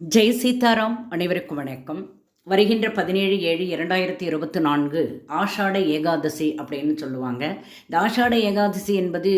ஜெய் சீதாராம் அனைவருக்கும் வணக்கம். வருகின்ற பதினேழு ஏழு இரண்டாயிரத்தி இருபத்தி நான்கு ஆஷாட ஏகாதசி அப்படின்னு சொல்லுவாங்க. இந்த ஆஷாட ஏகாதசி என்பது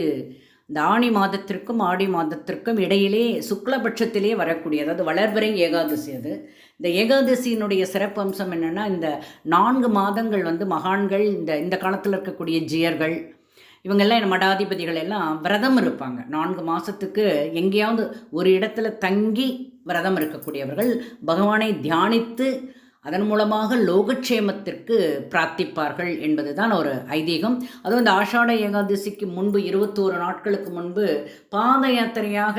இந்த ஆணி மாதத்திற்கும் ஆடி மாதத்திற்கும் இடையிலே சுக்லபட்சத்திலே வரக்கூடிய அதாவது வளர்வரை ஏகாதசி அது. இந்த ஏகாதசியினுடைய சிறப்பு அம்சம் என்னென்னா இந்த நான்கு மாதங்கள் வந்து மகான்கள் இந்த இந்த காலத்தில் இருக்கக்கூடிய ஜியர்கள் இவங்கெல்லாம் மடாதிபதிகள் எல்லாம் விரதம் இருப்பாங்க. நான்கு மாதத்துக்கு எங்கேயாவது ஒரு இடத்துல தங்கி விரதம் இருக்கக்கூடியவர்கள் பகவானை தியானித்து அதன் மூலமாக லோகக்ஷேமத்திற்கு பிரார்த்திப்பார்கள் என்பதுதான் ஒரு ஐதீகம். அதுவும் இந்த ஆஷாட ஏகாதசிக்கு முன்பு இருபத்தோரு நாட்களுக்கு முன்பு பாத யாத்திரையாக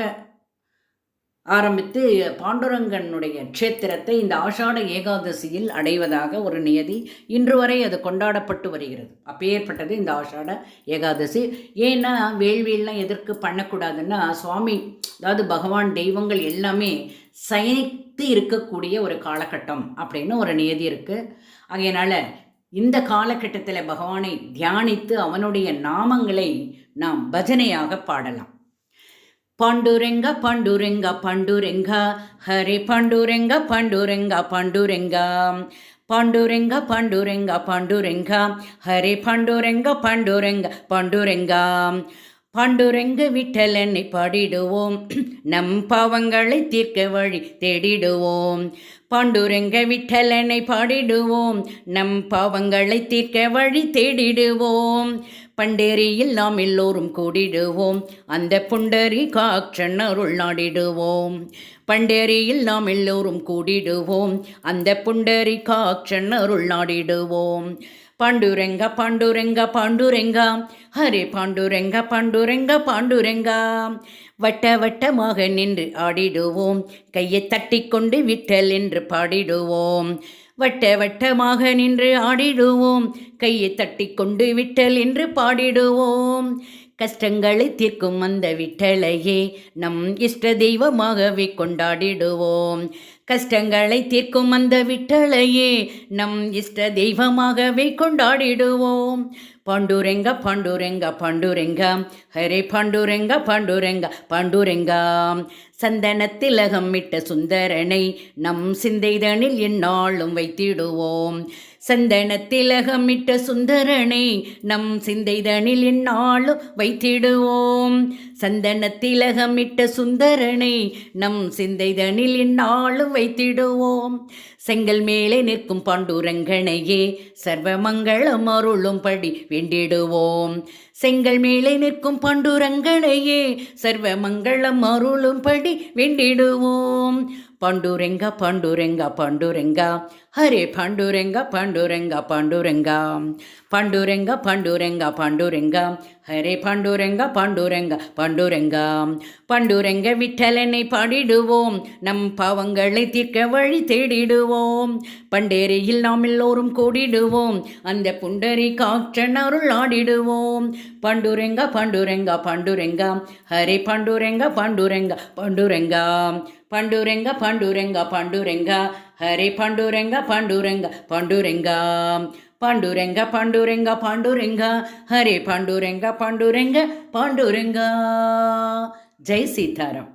ஆரம்பித்து பாண்டுரங்கனுடைய க்ஷேத்திரத்தை இந்த ஆஷாட ஏகாதசியில் அடைவதாக ஒரு நியதி இன்று வரை அது கொண்டாடப்பட்டு வருகிறது. அப்பேற்பட்டது இந்த ஆஷாட ஏகாதசி. ஏன்னா வேள்வியெல்லாம் எதற்கு பண்ணக்கூடாதுன்னா சுவாமி அதாவது பகவான் தெய்வங்கள் எல்லாமே சயனித்து இருக்கக்கூடிய ஒரு காலகட்டம் அப்படின்னு ஒரு நியதி இருக்குது ஆகையினால இந்த காலகட்டத்தில் பகவானை தியானித்து அவனுடைய நாமங்களை நாம் பஜனையாக பாடலாம். பாண்டுரெங்க பாண்டுரெங்க பாண்டுரெங்க. ஹரி பாண்டுரெங்க பாண்டுரெங்க பாண்டுரெங்க. பாண்டுரெங்க பாண்டுரெங்க பாண்டுரெங்க. ஹரி பாண்டுரெங்க பாண்டுரெங்க பாண்டுரெங்க. பாண்டுரங்க விட்டலனை பாடிடுவோம். நம் பாவங்களை தீர்க்க வழி தேடிடுவோம். பாண்டுரங்க விட்டலனை பாடிடுவோம். நம் பாவங்களை தீர்க்க வழி தேடிடுவோம். பண்டேரியில் நாம் எல்லோரும் கூடிடுவோம். அந்த புண்டரி காற்றன் அருள் நாடிடுவோம். பண்டேரியில் நாம் எல்லோரும் கூடிடுவோம். அந்த புண்டரி காற்றன் அருள் நாடிடுவோம். பாண்டுரெங்க பாண்டுரெங்க பாண்டுரெங்கா. ஹரே பாண்டுரெங்க பாண்டுரெங்க பாண்டுரெங்கா. வட்ட வட்டமாக நின்று ஆடிடுவோம். கையை தட்டிக்கொண்டு விட்டல் என்று பாடிடுவோம். வட்ட வட்டமாக நின்று ஆடிடுவோம். கையை தட்டி கொண்டு விட்டல் என்று பாடிடுவோம். கஷ்டங்களை தீர்க்கும் அந்த விட்டலையே நம் இஷ்ட தெய்வமாகவே கொண்டாடிடுவோம். கஷ்டங்களை தீர்க்கும் அந்த விட்டலையே நம் இஷ்ட தெய்வமாகவே கொண்டாடிடுவோம். பாண்டுரெங்க பாண்டுரெங்க பாண்டுரெங்க. ஹரே பாண்டுரெங்க பாண்டுரெங்க பாண்டுரெங்க. சந்தனத்திலகம் இட்ட சுந்தரனை நம் சிந்தைதனில் எந்நாளும் வைத்திடுவோம். சந்தனத்திலகமிட்ட சுந்தரனை நம் சிந்தைதனில் எந்நாளும் வைத்திடுவோம். சந்தனத்திலகமிட்ட சுந்தரனை நம் சிந்தைதனில் எந்நாளும் வைத்திடுவோம். செங்கல் மேலே நிற்கும் பாண்டுரங்கனையே சர்வமங்களம் அருளும்படி வேண்டிடுவோம். செங்கல் மேலே நிற்கும் பாண்டுரங்கனையே சர்வமங்களம் அருளும்படி வேண்டிடுவோம். பாண்டுரெங்க பாண்டுரெங்க பாண்டுரெங்க. ஹரே பாண்டுரெங்க பாண்டுரெங்க பாண்டுரெங்க. பாண்டுரெங்க பாண்டுரெங்க பாண்டுரெங்க. ஹரே பாண்டுரெங்க பாண்டுரெங்க பாண்டுரெங்க. பாண்டுரெங்க விட்டலனை பாடிடுவோம். நம் பாவங்களை தீர்க்க வழி தேடிடுவோம். பண்டேரியில் நாம் எல்லோரும் கூடிடுவோம். அந்த புண்டரி காற்றன் அருள் ஆடிடுவோம். பாண்டுரெங்க பாண்டுரெங்க பாண்டுரெங்க. ஹரே பாண்டுரெங்க பாண்டுரெங்க பாண்டுரெங்க. பண்டுரெங்க பண்டுரெங்க பண்டுரெங்க ஹரே பண்டுரெங்க பண்டுரெங்க பண்டுரெங்க பண்டுரெங்க பண்டுரெங்க பண்டுரெங்க ஹரே பண்டுரெங்க பண்டுரெங்க பண்டுரெங்க ஜெய் சீதாராம்